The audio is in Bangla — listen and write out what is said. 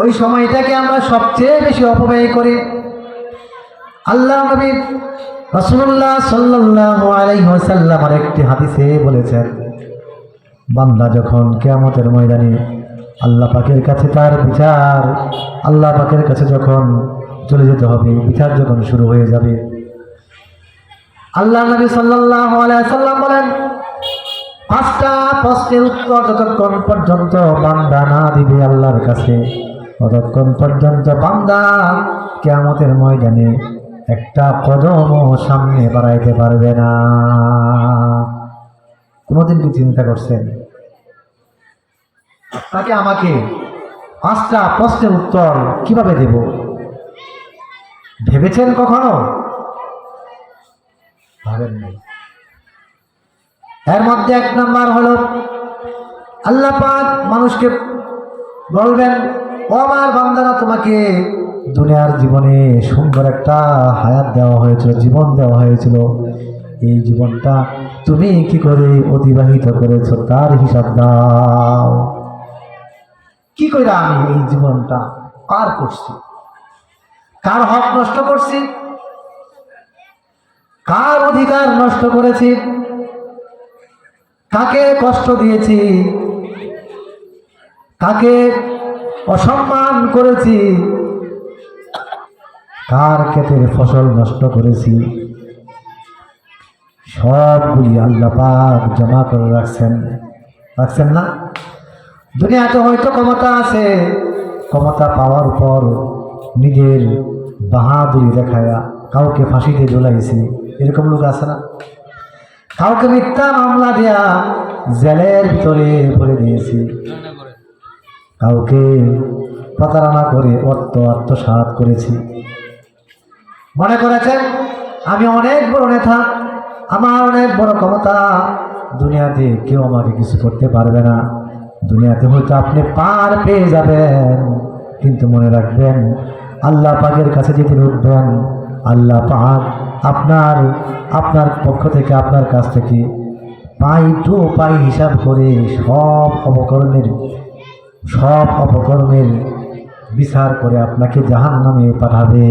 ওই সময়টাকে আমরা সবচেয়ে বেশি অপব্যয় করি। আল্লাহ নবী রসুল্লাহ সাল্লাহ আলাইসাল্লামার একটি হাদিসে বলেছেন, বান্দা যখন কেয়ামতের ময়দানে আল্লাহ পাকের কাছে তার বিচার, আল্লাহ পাকের কাছে যখন চলে যেতে হবে, বিচার যখন শুরু হয়ে যাবে, আল্লাহ নবী সাল্লাহ আলাইসাল্লাম বলেন, পাঁচটা প্রশ্নের উত্তর যতক্ষণ পর্যন্ত বান্দা না দিবে আল্লাহর কাছে ততক্ষণ পর্যন্ত বান্দা কেয়ামতের ময়দানে একটা কদমও সামনে বাড়াইতে পারবে না। কোনোদিন কি চিন্তা করছেন? তাকে আমাকে পাঁচটা প্রশ্নের উত্তর কীভাবে দেব? ভেবেছেন কখনো? ভাবেন নাই। এর মধ্যে এক নাম্বার হলো, আল্লাহ পাক মানুষকে বলবেন আমার বান্দারা, তোমাকে দুনিয়ার জীবনে সুন্দর একটা হায়াত দেওয়া হয়েছিল, জীবন দেওয়া হয়েছিল। এই জীবনটা তুমি কি করে অতিবাহিত করেছ তার হিসাব দাও। কি করে আমি এই জীবনটা? পার করছি? কার হক নষ্ট করছি? কার অধিকার নষ্ট করেছি? কাকে কষ্ট দিয়েছি? কাকে অসম্মান করেছি। কার ক্ষেতের ফসল নষ্ট করেছি। সবগুলি আল্লাহ পাক জমা করে রাখছেন। রাখছেন না? দুনিয়াতে হয়তো ক্ষমতা আছে। ক্ষমতা পাওয়ার পর নিজের বাহাদুরি দেখায়া কাউকে ফাঁসিতে ঝুলাইছে। এরকম লোক আছে না? কাউকে মিথ্যা মামলা দেয়া জেলের ভিতরে ভরে দিয়েছি। কাউকে প্রতারণা করে অর্থ আত্মসাৎ করেছি। মনে করেছেন? আমি অনেক বড় নেতা, আমার অনেক বড় ক্ষমতা। দুনিয়াতে কেউ আমাকে কিছু করতে পারবে না। দুনিয়াতে হয়তো আপনি পার পেয়ে যাবেন, কিন্তু মনে রাখবেন, আল্লাহ পাকের কাছে যেদিন উঠবেন আল্লাহ পাক আপনার আপনার পক্ষ থেকে আপনার কাছ থেকে পাই টু পাই হিসাব করে সব অপকর্মের সব অপকর্মের বিচার করে আপনাকে জাহান নামে পাঠাবে।